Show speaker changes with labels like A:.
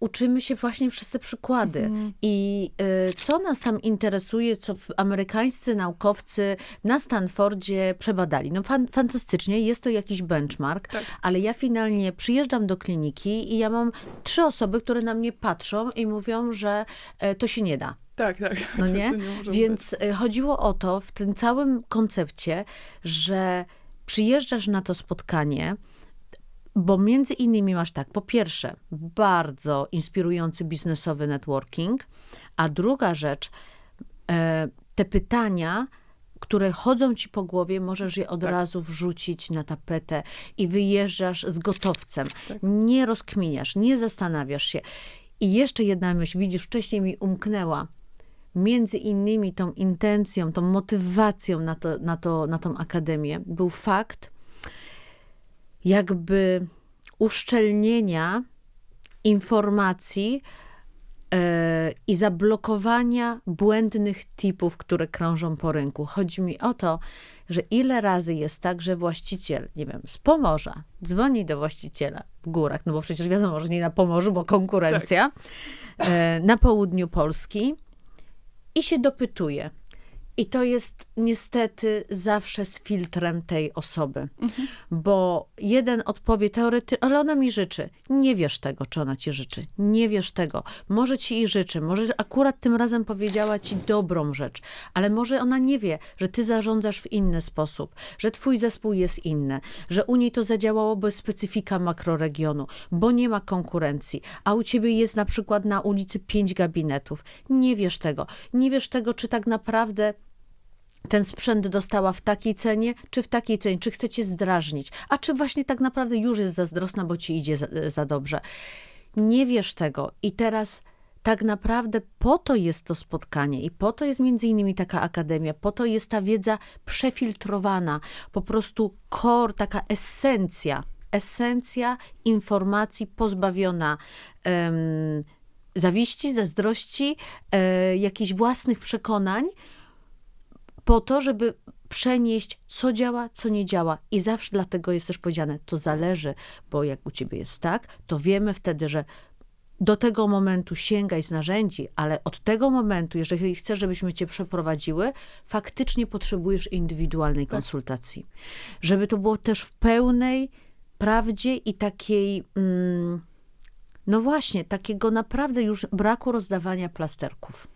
A: uczymy się właśnie przez te przykłady.
B: Mhm.
A: I y, co nas tam interesuje, co amerykańscy naukowcy na Stanfordzie przebadali. No fan, fantastycznie, jest to jakiś benchmark,
B: Tak.
A: ale ja finalnie przyjeżdżam do kliniki i ja mam trzy osoby, które na mnie patrzą i mówią, że e, to się nie da.
B: Tak, tak.
A: No nie?
B: może
A: Więc y, chodziło o to w tym całym koncepcie, że przyjeżdżasz na to spotkanie, bo między innymi masz tak, po pierwsze, bardzo inspirujący biznesowy networking, a druga rzecz, e, te pytania, które chodzą ci po głowie, możesz je od
B: Tak.
A: razu wrzucić na tapetę i wyjeżdżasz z gotowcem.
B: Tak.
A: Nie rozkminiasz, nie zastanawiasz się. I jeszcze jedna myśl, widzisz, wcześniej mi umknęła. Między innymi tą intencją, tą motywacją na, to, na, to, na tą akademię był fakt jakby uszczelnienia informacji e, i zablokowania błędnych tipów, które krążą po rynku. Chodzi mi o to, że ile razy jest tak, że właściciel, nie wiem, z Pomorza dzwoni do właściciela w górach, no bo przecież wiadomo, że nie na Pomorzu, bo konkurencja, e, na południu Polski i się dopytuje. I to jest niestety zawsze z filtrem tej osoby, bo jeden odpowie teoretycznie, ale ona mi życzy. Nie wiesz tego, czy ona ci życzy. Nie wiesz tego. Może ci i życzy, może akurat tym razem powiedziała ci dobrą rzecz, ale może ona nie wie, że ty zarządzasz w inny sposób, że twój zespół jest inny, że u niej to zadziałało, bo jest specyfika makroregionu, bo nie ma konkurencji, a u ciebie jest na przykład na ulicy pięć gabinetów. Nie wiesz tego. Nie wiesz tego, czy tak naprawdę ten sprzęt dostała w takiej cenie, czy w takiej cenie, czy chcecie zdrażnić, a czy właśnie tak naprawdę już jest zazdrosna, bo ci idzie za, za dobrze. Nie wiesz tego i teraz tak naprawdę po to jest to spotkanie i po to jest między innymi taka akademia, po to jest ta wiedza przefiltrowana, po prostu core, taka esencja, esencja informacji pozbawiona em, zawiści, zazdrości, e, jakichś własnych przekonań, po to, żeby przenieść, co działa, co nie działa. I zawsze dlatego jest też powiedziane, to zależy, bo jak u ciebie jest tak, to wiemy wtedy, że do tego momentu sięgaj z narzędzi, ale od tego momentu, jeżeli chcesz, żebyśmy cię przeprowadziły, faktycznie potrzebujesz indywidualnej konsultacji. Żeby to było też w pełnej prawdzie i takiej, mm, no właśnie, takiego naprawdę już braku rozdawania plasterków.